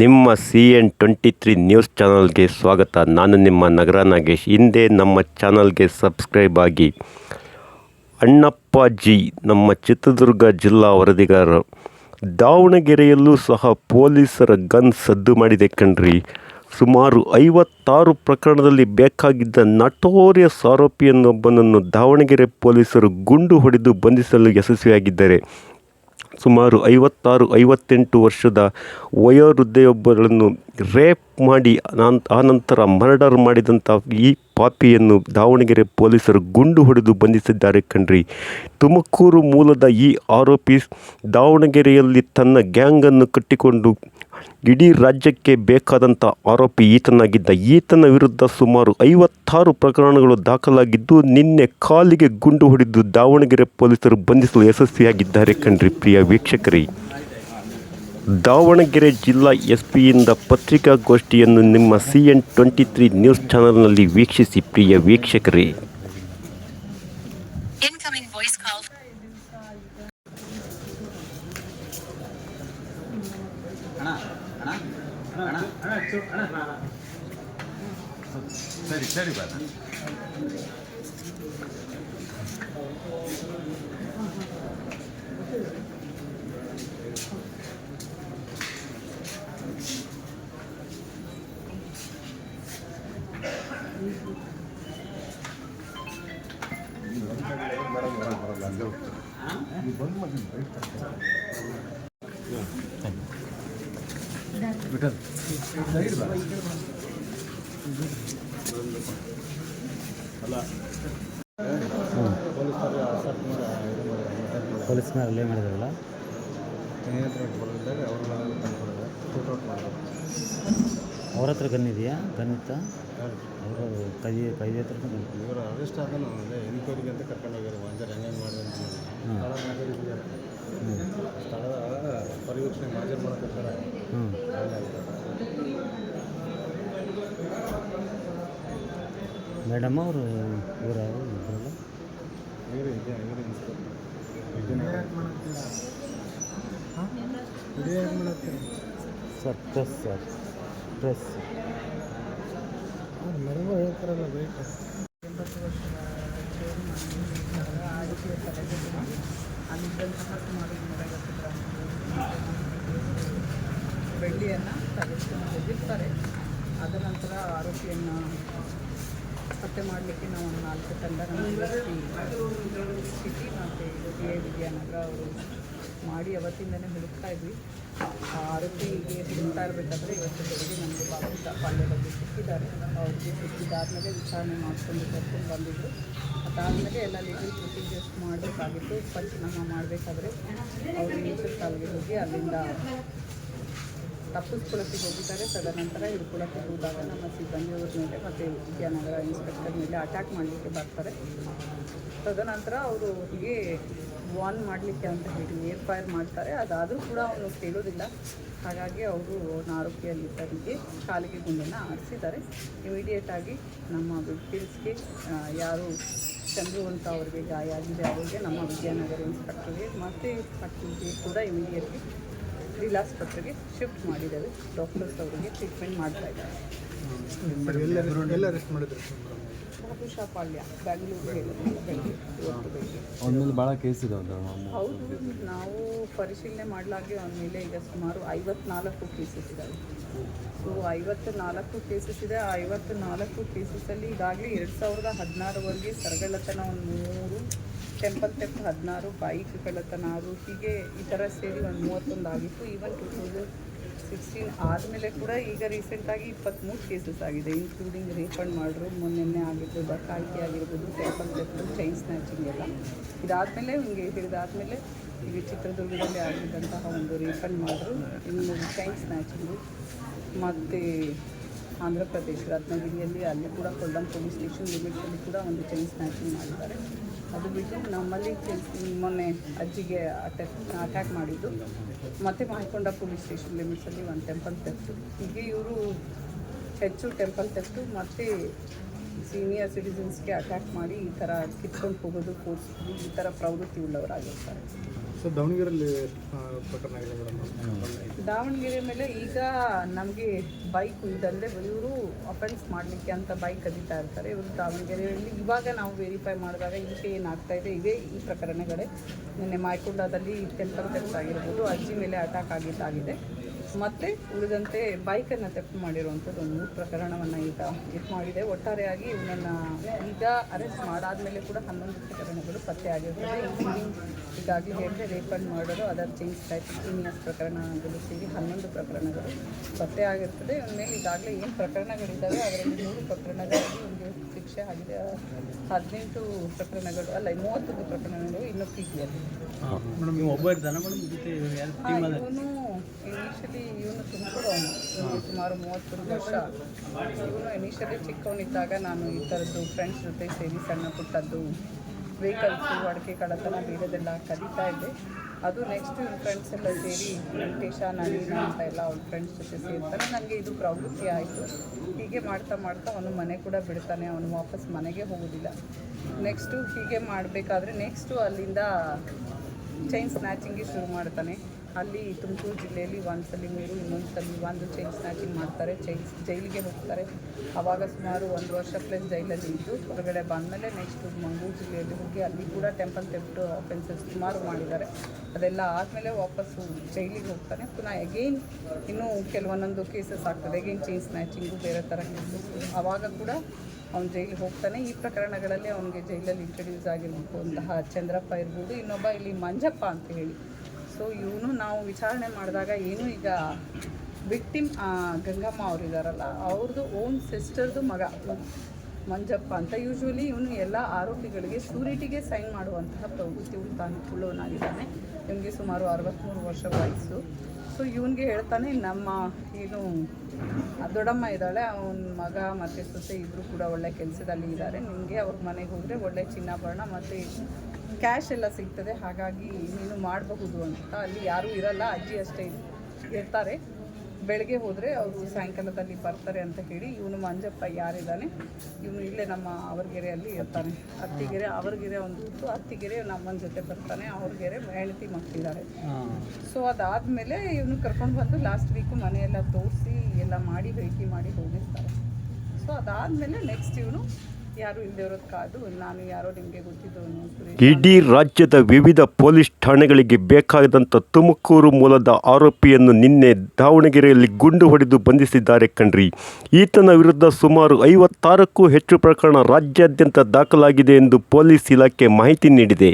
ನಿಮ್ಮ C N twenty three news ಚಾನಲ್ಗೆ ಸ್ವಾಗತ. ನಾನು ನಿಮ್ಮ ನಗರ ನಾಗೇಶ್. ಹಿಂದೆ ನಮ್ಮ ಚಾನಲ್ಗೆ ಸಬ್ಸ್ಕ್ರೈಬ್ ಆಗಿ. ಅಣ್ಣಪ್ಪಾಜಿ ನಮ್ಮ ಚಿತ್ರದುರ್ಗ ಜಿಲ್ಲಾ ವರದಿಗಾರರು ದಾವಣಗೆರೆಯಲ್ಲೂ ಸಹ ಪೊಲೀಸರ ಗನ್ ಸದ್ದು ಮಾಡಿದೆ ಕಣ್ರಿ. ಸುಮಾರು ಐವತ್ತಾರು ಪ್ರಕರಣದಲ್ಲಿ ಬೇಕಾಗಿದ್ದ ನಟೋರಿಯಸ್ ಆರೋಪಿಯನ್ನೊಬ್ಬನನ್ನು ದಾವಣಗೆರೆ ಪೊಲೀಸರು ಗುಂಡು ಹೊಡೆದು ಬಂಧಿಸಲು ಯಶಸ್ವಿಯಾಗಿದ್ದಾರೆ. ಸುಮಾರು ಐವತ್ತಾರು, ಐವತ್ತೆಂಟು ವರ್ಷದ ವಯೋವೃದ್ಧೆಯೊಬ್ಬರನ್ನು ರೇಪ್ ಮಾಡಿ ಆನಂತರ ಮರ್ಡರ್ ಮಾಡಿದಂಥ ಈ ಪಾಪಿಯನ್ನು ದಾವಣಗೆರೆ ಪೊಲೀಸರು ಗುಂಡು ಹೊಡೆದು ಬಂಧಿಸಿದ್ದಾರೆ ಕಣ್ರಿ. ತುಮಕೂರು ಮೂಲದ ಈ ಆರೋಪಿ ದಾವಣಗೆರೆಯಲ್ಲಿ ತನ್ನ ಗ್ಯಾಂಗನ್ನು ಕಟ್ಟಿಕೊಂಡು ಇಡೀ ರಾಜ್ಯಕ್ಕೆ ಬೇಕಾದಂಥ ಆರೋಪಿ ಈತನಾಗಿದ್ದ. ಈತನ ವಿರುದ್ಧ ಸುಮಾರು ಐವತ್ತಾರು ಪ್ರಕರಣಗಳು ದಾಖಲಾಗಿದ್ದು, ನಿನ್ನೆ ಕಾಲಿಗೆ ಗುಂಡು ಹೊಡೆದು ದಾವಣಗೆರೆ ಪೊಲೀಸರು ಬಂಧಿಸಲು ಯಶಸ್ವಿಯಾಗಿದ್ದಾರೆ ಕಣ್ರಿ ಪ್ರಿಯ ವೀಕ್ಷಕರೇ. ದಾವಣಗೆರೆ ಜಿಲ್ಲಾ ಎಸ್ ಪಿಯಿಂದ ಪತ್ರಿಕಾಗೋಷ್ಠಿಯನ್ನು ನಿಮ್ಮ C N twenty three news ಚಾನಲ್ನಲ್ಲಿ ವೀಕ್ಷಿಸಿ ಪ್ರಿಯ ವೀಕ್ಷಕರೇ. சரி சரி பாரு ಬಂದ್ ಮಾಡಿ ಸರಿ ಪೊಲೀಸ್ ಮೇಲೆ ಅಲ್ಲೇ ಮಾಡಿದಾರಲ್ಲ ಅವ್ರ ಹತ್ರ ಗನ್ ಇದೆಯಾ ಗನ್ ಇತ್ತಾ ಅವರು ಕೈ ಕೈ ಹತ್ರ ಇವರು ಅರೆಸ್ಟ್ ಅದೇ ಎನ್ಕ್ವೈರಿಗೆ ಅಂತ ಕರ್ಕೊಂಡು ಹೋಗ್ಯಾರ ಮಂಜರ್ ಹೆಂಗೆ ಮಾಡಿದೆ ಅಂತ ಹೇಳಿ. ಹ್ಞೂ ಸ್ಥಳದ ಪರಿವೀಕ್ಷಣೆ ಮಾಜರ್ ಮಾಡೋಕ್ಕೋಸ್ಕರ ಹ್ಞೂ ಮೇಡಮ್ ಅವರು ಇವರು ಇಬ್ಬರಲ್ಲ ಇವರು ಇದೆ ಇವರು sir press sir. Press madam ಹೇಳ್ತಾರಲ್ಲ ಬೇಕು ಬೆಳ್ಳಿಯನ್ನು ತೆಗೆದುಕೊಂಡು ಹೋಗಿರ್ತಾರೆ. ಅದ ನಂತರ ಆರೋಪಿಯನ್ನು ಪತ್ತೆ ಮಾಡಲಿಕ್ಕೆ ನಾವು ಒಂದು ನಾಲ್ಕು ತಂಡ ನಮ್ಮ ಸಿಟಿ ಮತ್ತು ಡಿ ಐ ವಿದ್ಯಾನಗರ ಅವರು ಮಾಡಿ ಅವತ್ತಿಂದನೇ ಹುಡುಕ್ತಾ ಇದ್ವಿ. ಆ ಆರೋಪಿಗೆ ಹುಡುಕ್ತಾ ಇರಬೇಕಾದ್ರೆ ಇವತ್ತು ಬೆಳಗ್ಗೆ ನಮಗೆ ಬಾಬು ಪಾಳ್ಯ ಬಗ್ಗೆ ಸಿಕ್ಕಿದ್ದಾರೆ. ಅವ್ರಿಗೆ ಸಿಕ್ಕಿದಾದ್ಮೇಲೆ ವಿಚಾರಣೆ ಮಾಡಿಕೊಂಡು ಕರ್ಕೊಂಡು ಬಂದಿದ್ದರು ಅದಾದಮೇಲೆ ಎಲ್ಲ ಲೀಗಲ್ ಪ್ರೊಸೀಜರ್ಸ್ ಮಾಡಬೇಕಾಗಿತ್ತು. ಪಂಚನಾಮ ಮಾಡಬೇಕಾದ್ರೆ ಅವರು ನೇಚರ್ ಕಾಲ್ಗೆ ಹೋಗಿ ಅಲ್ಲಿಂದ ತಪ್ಪಿಸ್ಕೊಳ್ಳೋಕ್ಕೆ ಹೋಗಿದ್ದಾರೆ ತದನಂತರ ಹಿಡ್ಕೊಳ್ಳೋಕ್ಕೆ ಹೋದಾಗ ನಮ್ಮ ಸಿಬ್ಬಂದಿಯವ್ರ ಮೇಲೆ ಮತ್ತು ವಿದ್ಯಾನಗರ ಇನ್ಸ್ಪೆಕ್ಟರ್ ಮೇಲೆ ಅಟ್ಯಾಕ್ ಮಾಡಲಿಕ್ಕೆ ಬರ್ತಾರೆ. ತದನಂತರ ಅವರು ಹೀಗೆ ವಾನ್ ಮಾಡಲಿಕ್ಕೆ ಅಂತ ಹೇಳಿ ಏರ್ ಫೈರ್ ಮಾಡ್ತಾರೆ. ಅದಾದರೂ ಕೂಡ ಅವನು ಕೇಳೋದಿಲ್ಲ. ಹಾಗಾಗಿ ಅವರು ಅವನ ಆರೋಪಿಯಲ್ಲಿದ್ದವರಿಗೆ ಕಾಲಿಗೆ ಗುಂಡನ್ನು ಆಡಿಸಿದ್ದಾರೆ ಇಮಿಡಿಯೇಟಾಗಿ ನಮ್ಮ ವಿಕ್ಟಿಮ್ಸ್ಗೆ ಯಾರು ಚಂದ್ರು ಅಂತ ಅವರಿಗೆ ಗಾಯ ಆಗಿದೆ ಅವರಿಗೆ ನಮ್ಮ ವಿದ್ಯಾನಗರ ಇನ್ಸ್ಪೆಕ್ಟರ್ಗೆ ಮತ್ತು ಇನ್ಸ್ಪೆಕ್ಟರ್ಗೆ ಕೂಡ ಇಮಿಡಿಯೇಟ್ಲಿ ಜಿಲ್ಲಾಸ್ಪತ್ರೆಗೆ ಶಿಫ್ಟ್ ಮಾಡಿದ್ದೇವೆ ಡಾಕ್ಟರ್ಸ್ ಅವರಿಗೆ ಟ್ರೀಟ್ಮೆಂಟ್ ಮಾಡ್ತಾ ಇದ್ದಾರೆ. ಬಾಬುಷಾ ಪಾಳ್ಯ ಬೆಂಗಳೂರು ಬೆಂಗಳೂರು ಮೇಲೆ ಭಾಳ ಕೇಸ್ ಇದಾವೆ ಹೌದು, ನಾವು ಪರಿಶೀಲನೆ ಮಾಡಲಾಗಿ ಅವನ ಮೇಲೆ ಈಗ ಸುಮಾರು ಐವತ್ನಾಲ್ಕು ಕೇಸಸ್ ಇದೆ ಸೊ ಐವತ್ತು ನಾಲ್ಕು ಕೇಸಸ್ ಇದೆ. ಆ ಐವತ್ತು ನಾಲ್ಕು ಕೇಸಸಲ್ಲಿ ಈಗಾಗಲೇ ಎರಡು ಸಾವಿರದ ಹದಿನಾರವರೆಗೆ ಸರಗಳ್ಳತನ ಒಂದು ಮೂರು ಟೆಂಪಲ್ ಹದಿನಾರು ಬೈಕ್ ಕಳ್ಳತನ ಆರು, ಹೀಗೆ ಈ ಥರ ಸೇರಿ ಒಂದು ಮೂವತ್ತೊಂದು ಆಗಿತ್ತು. ಈವನ್ ಟೂ ತೌಸಂಡ್ ಸಿಕ್ಸ್ಟೀನ್ ಆದಮೇಲೆ ಕೂಡ ಈಗ ರೀಸೆಂಟಾಗಿ ಇಪ್ಪತ್ತ್ಮೂರು ಕೇಸಸ್ ಆಗಿದೆ ಇನ್ಕ್ಲೂಡಿಂಗ್ ರೀಫಂಡ್ ಮಾಡ್ರು ಮೊನ್ನೆ ಆಗಿರ್ಬೋದು ಡಕಾಯಿತಿ ಆಗಿರ್ಬೋದು ಟೆಂಪಲ್ ತೆಫ್ಟು ಚೈನ್ ಸ್ನ್ಯಾಚಿಂಗ್ ಎಲ್ಲ. ಇದಾದಮೇಲೆ ಹಿಂಗೆ ಹೇಳಿದಾದಮೇಲೆ ಈಗ ಚಿತ್ರದುರ್ಗದಲ್ಲಿ ಆಗಿದ್ದಂತಹ ಒಂದು ರೀಫಂಡ್ ಮಾಡ್ರು, ಇನ್ನು ಚೈನ್ ಸ್ನ್ಯಾಚಿಂಗು ಮತ್ತು ಆಂಧ್ರ ಪ್ರದೇಶ, ರತ್ನಗಿರಿಯಲ್ಲಿ ಅಲ್ಲಿ ಕೂಡ ಕೊಲ್ಲಂ ಪೊಲೀಸ್ ಸ್ಟೇಷನ್ ಲಿಮಿಟ್ಸಲ್ಲಿ ಕೂಡ ಒಂದು ಚೈನ್ ಸ್ನ್ಯಾಚಿಂಗ್ ಮಾಡಿದ್ದಾರೆ. ಅದು ಬಿಟ್ಟು ನಮ್ಮಲ್ಲಿ ಮೊನ್ನೆ ಅಜ್ಜಿಗೆ ಅಟ್ಯಾಕ್ ಅಟ್ಯಾಕ್ ಮಾಡಿದ್ದು. ಮತ್ತು ಮಾಡಿಕೊಂಡ ಪೊಲೀಸ್ ಸ್ಟೇಷನ್ ಲಿಮಿಟ್ಸಲ್ಲಿ ಒಂದು ಟೆಂಪಲ್ ತೆಗೆದು. ಹೀಗೆ ಇವರು ಹೆಚ್ಚು ಟೆಂಪಲ್ ತೆಗೆದು ಮತ್ತು ಸೀನಿಯರ್ ಸಿಟಿಸನ್ಸ್ಗೆ ಅಟ್ಯಾಕ್ ಮಾಡಿ ಈ ಥರ ಕಿತ್ಕೊಂಡು ಹೋಗೋದು ಕೂರಿಸೋದು ಈ ಥರ ಪ್ರವೃತ್ತಿ ಉಳ್ಳವರಾಗಿರ್ತಾರೆ. ಸೊ ದಾವಣಗೆರೆಯಲ್ಲಿ ದಾವಣಗೆರೆ ಮೇಲೆ ಈಗ ನಮಗೆ ಬೈಕ್ ಇದಲ್ಲದೆ ಇವರು ಅಫೆನ್ಸ್ ಮಾಡಲಿಕ್ಕೆ ಅಂತ ಬೈಕ್ ಕದೀತಾ ಇರ್ತಾರೆ. ಇವರು ದಾವಣಗೆರೆಯಲ್ಲಿ ಇವಾಗ ನಾವು ವೆರಿಫೈ ಮಾಡಿದಾಗ ಈಗ ಏನಾಗ್ತಾ ಇದೆ ಇವೇ ಈ ಪ್ರಕರಣಗಳೇ. ನಿನ್ನೆ ಮಾಯಕೊಂಡದಲ್ಲಿ ಟೆಂಪಲ್ ಥೆಫ್ಟ್ ಆಗಿರ್ಬೋದು ಅಜ್ಜಿ ಮೇಲೆ ಅಟ್ಯಾಕ್ ಆಗಿದ್ದಾಗಿದೆ. ಮತ್ತು ಉಳಿದಂತೆ ಬೈಕನ್ನು ತೆಪ್ಪು ಮಾಡಿರುವಂಥದ್ದು ಒಂದು ಮೂರು ಪ್ರಕರಣವನ್ನು ಈಗ ಇದು ಮಾಡಿದೆ. ಒಟ್ಟಾರೆಯಾಗಿ ಇವನನ್ನು ಈಗ ಅರೆಸ್ಟ್ ಮಾಡಾದ್ಮೇಲೆ ಕೂಡ ಹನ್ನೊಂದು ಪ್ರಕರಣಗಳು ಪತ್ತೆ ಆಗಿರ್ತದೆ. ಈಗಾಗಲೇ ಹೇಳಿದ್ರೆ rape and murder other change type seniors ಪ್ರಕರಣಗಳು ಸೇರಿ ಹನ್ನೊಂದು ಪ್ರಕರಣಗಳು ಪತ್ತೆ ಆಗಿರ್ತದೆ. ಇವನ ಮೇಲೆ ಈಗಾಗಲೇ ಏನು ಪ್ರಕರಣಗಳಿದ್ದಾವೆ, ಅದರಲ್ಲಿ ಮೂರು ಪ್ರಕರಣಗಳಲ್ಲಿ ಒಂದು ಶಿಕ್ಷೆ ಆಗಿದೆ. ಹದಿನೆಂಟು ಪ್ರಕರಣಗಳು ಅಲ್ಲ ಮೂವತ್ತೊಂದು ಪ್ರಕರಣಗಳು ಇನ್ನೂ ಪ್ರೀತಿಯಲ್ಲಿ ಮೇಡಮ್ ನೀವು ಒಬ್ಬ ಇದ್ದಾನೆ ಮೇಡಮ್ ಜೊತೆ ಇವನು ಇನಿಷಿಯಲಿ ಇವನು ತುಮಕೂರು ಅವನು ಸುಮಾರು ಮೂವತ್ತೊಂದು ವರ್ಷ. ಇವನು ಇನಿಷಿಯಲಿ ಚಿಕ್ಕವನಿದ್ದಾಗ ನಾನು ಈ ಥರದ್ದು ಫ್ರೆಂಡ್ಸ್ ಜೊತೆ ಸೇರಿ ಸಣ್ಣ ಪುಟ್ಟದ್ದು ವೆಹಿಕಲ್ಸು ಅಡಿಕೆ ಕಳ್ಳತನ ಬೇರೆದೆಲ್ಲ ಕಲಿತಾ ಇದ್ದೆ. ಅದು ನೆಕ್ಸ್ಟ್ ಇವ್ರ ಫ್ರೆಂಡ್ಸ್ ಎಲ್ಲ ಸೇರಿ ವೆಂಕಟೇಶ, ನವೀನ ಅಂತ ಎಲ್ಲ ಅವ್ರ ಫ್ರೆಂಡ್ಸ್ ಜೊತೆ ಸೇರ್ತಾರೆ. ನನಗೆ ಇದು ಪ್ರವೃತ್ತಿ ಆಯಿತು. ಹೀಗೆ ಮಾಡ್ತಾ ಮಾಡ್ತಾ ಅವನು ಮನೆ ಕೂಡ ಬಿಡ್ತಾನೆ. ಅವನು ವಾಪಸ್ ಮನೆಗೆ ಹೋಗೋದಿಲ್ಲ. ನೆಕ್ಸ್ಟು ಹೀಗೆ ಮಾಡಬೇಕಾದ್ರೆ ನೆಕ್ಸ್ಟು ಅಲ್ಲಿಂದ ಚೈನ್ ಸ್ನ್ಯಾಚಿಂಗ್ಗೆ ಶುರು ಮಾಡ್ತಾನೆ. ಅಲ್ಲಿ ತುಮಕೂರು ಜಿಲ್ಲೆಯಲ್ಲಿ ಒಂದು ಸಲ ಮೂರು ಇನ್ನೊಂದು ಸಲ ಒಂದು ಚೈನ್ ಸ್ನ್ಯಾಚಿಂಗ್ ಮಾಡ್ತಾರೆ. ಚೈನ್ ಜೈಲಿಗೆ ಹೋಗ್ತಾರೆ. ಆವಾಗ ಸುಮಾರು ಒಂದು ವರ್ಷ ಪ್ಲಸ್ ಜೈಲಲ್ಲಿ ಇದ್ದು ಹೊರಗಡೆ ಬಂದಮೇಲೆ ನೆಕ್ಸ್ಟ್ ಮಂಗಳೂರು ಜಿಲ್ಲೆಯಲ್ಲಿ ಹೋಗಿ ಅಲ್ಲಿ ಕೂಡ ಟೆಂಪಲ್ ತೆಪ್ಟು ಅಫೆನ್ಸಸ್ ಸುಮಾರು ಮಾಡಿದ್ದಾರೆ. ಅದೆಲ್ಲ ಆದಮೇಲೆ ವಾಪಸ್ಸು ಜೈಲಿಗೆ ಹೋಗ್ತಾನೆ. ಪುನಃ ಅಗೇನ್ ಇನ್ನೂ ಕೆಲವೊಂದೊಂದು ಕೇಸಸ್ ಆಗ್ತದೆ. ಅಗೇನ್ ಚೈನ್ ಸ್ನ್ಯಾಚಿಂಗು ಬೇರೆ ಥರ ಕೇಸಸ್ ಆವಾಗ ಕೂಡ ಅವ್ನು ಜೈಲಿಗೆ ಹೋಗ್ತಾನೆ. ಈ ಪ್ರಕರಣಗಳಲ್ಲಿ ಅವನಿಗೆ ಜೈಲಲ್ಲಿ ಇಂಟ್ರಡ್ಯೂಸ್ ಆಗಿರುವಂತಹ ಚಂದ್ರಪ್ಪ ಇರ್ಬೋದು, ಇನ್ನೊಬ್ಬ ಇಲ್ಲಿ ಮಂಜಪ್ಪ ಅಂತ ಹೇಳಿ. ಸೊ ಇವನು ನಾವು ವಿಚಾರಣೆ ಮಾಡಿದಾಗ ಏನು ಈಗ ವಿಕ್ಟಿಮ್ ಗಂಗಮ್ಮ ಅವ್ರು ಇದ್ದಾರಲ್ಲ ಅವ್ರದ್ದು ಓನ್ ಸಿಸ್ಟರ್ದು ಮಗ ಮಂಜಪ್ಪ ಅಂತ. ಯೂಶ್ವಲಿ ಇವನು ಎಲ್ಲ ಆರೋಪಿಗಳಿಗೆ ಶೂರಿಟಿಗೆ ಸೈನ್ ಮಾಡುವಂತಹ ಪ್ರವೃತ್ತಿ ಉಂಟಾನು ಕುಳ್ಳೋನಾಗಿದ್ದಾನೆ ಇವನಿಗೆ ಸುಮಾರು ಅರವತ್ತ್ಮೂರು ವರ್ಷ ವಯಸ್ಸು. ಸೊ, ಇವನಿಗೆ ಹೇಳ್ತಾನೆ, ನಮ್ಮ ಏನು ದೊಡ್ಡಮ್ಮ ಇದ್ದಾಳೆ, ಅವನ ಮಗ ಮತ್ತು ಸೊಸೆ ಇಬ್ಬರು ಕೂಡ ಒಳ್ಳೆ ಕೆಲಸದಲ್ಲಿ ಇದ್ದಾರೆ ನಿಮಗೆ ಅವ್ರ ಮನೆಗೆ ಹೋದರೆ ಒಳ್ಳೆ ಚಿನ್ನಾಭರಣ ಮತ್ತು ಕ್ಯಾಶ್ ಎಲ್ಲ ಸಿಗ್ತದೆ. ಹಾಗಾಗಿ ನೀನು ಮಾಡಬಹುದು ಅಂತ. ಅಲ್ಲಿ ಯಾರೂ ಇರಲ್ಲ, ಅಜ್ಜಿ ಅಷ್ಟೇ ಇರ್ತಾರೆ. ಬೆಳಗ್ಗೆ ಹೋದರೆ ಅವರು ಸಾಯಂಕಾಲದಲ್ಲಿ ಬರ್ತಾರೆ ಅಂತ ಹೇಳಿ ಇವನು ಮಂಜಪ್ಪ ಯಾರಿದ್ದಾನೆ? ಇವನು ಇಲ್ಲೇ ನಮ್ಮ ಅವರ್ಗೆರೆಯಲ್ಲಿ ಇರ್ತಾನೆ. ಅತ್ತಿಗೆರೆ ಅವರ್ಗೆರೆ ಒಂದು ಅತ್ತಿಗೆರೆ ನಮ್ಮನ ಜೊತೆ ಬರ್ತಾನೆ. ಅವ್ರಿಗೆರೆ ಹೆಂಡತಿ ಮಾಡ್ತಿದ್ದಾರೆ ಸೊ ಅದಾದಮೇಲೆ ಇವನು ಕರ್ಕೊಂಡು ಬಂದು ಲಾಸ್ಟ್ ವೀಕು ಮನೆಯೆಲ್ಲ ತೋರಿಸಿ ಎಲ್ಲ ಮಾಡಿ ಭೇಟಿ ಮಾಡಿ ಹೋಗಿರ್ತಾರೆ. ಸೊ ಅದಾದಮೇಲೆ ನೆಕ್ಸ್ಟ್ ಇವನು ಯಾರು ಇಲ್ಲದೆ ಕಾದು ನಾನು ಯಾರೋ ನಿಮಗೆ ಗೊತ್ತಿದ್ದವನು ಸುರೇಶ್ ಇಡೀ ರಾಜ್ಯದ ವಿವಿಧ ಪೊಲೀಸ್ ಠಾಣೆಗಳಿಗೆ ಬೇಕಾದಂಥ ತುಮಕೂರು ಮೂಲದ ಆರೋಪಿಯನ್ನು ನಿನ್ನೆ ದಾವಣಗೆರೆಯಲ್ಲಿ ಗುಂಡು ಹೊಡೆದು ಬಂಧಿಸಿದ್ದಾರೆ ಕಣ್ರಿ. ಈತನ ವಿರುದ್ಧ ಸುಮಾರು ಐವತ್ತಾರಕ್ಕೂ ಹೆಚ್ಚು ಪ್ರಕರಣ ರಾಜ್ಯಾದ್ಯಂತ ದಾಖಲಾಗಿದೆ ಎಂದು ಪೊಲೀಸ್ ಇಲಾಖೆ ಮಾಹಿತಿ ನೀಡಿದೆ.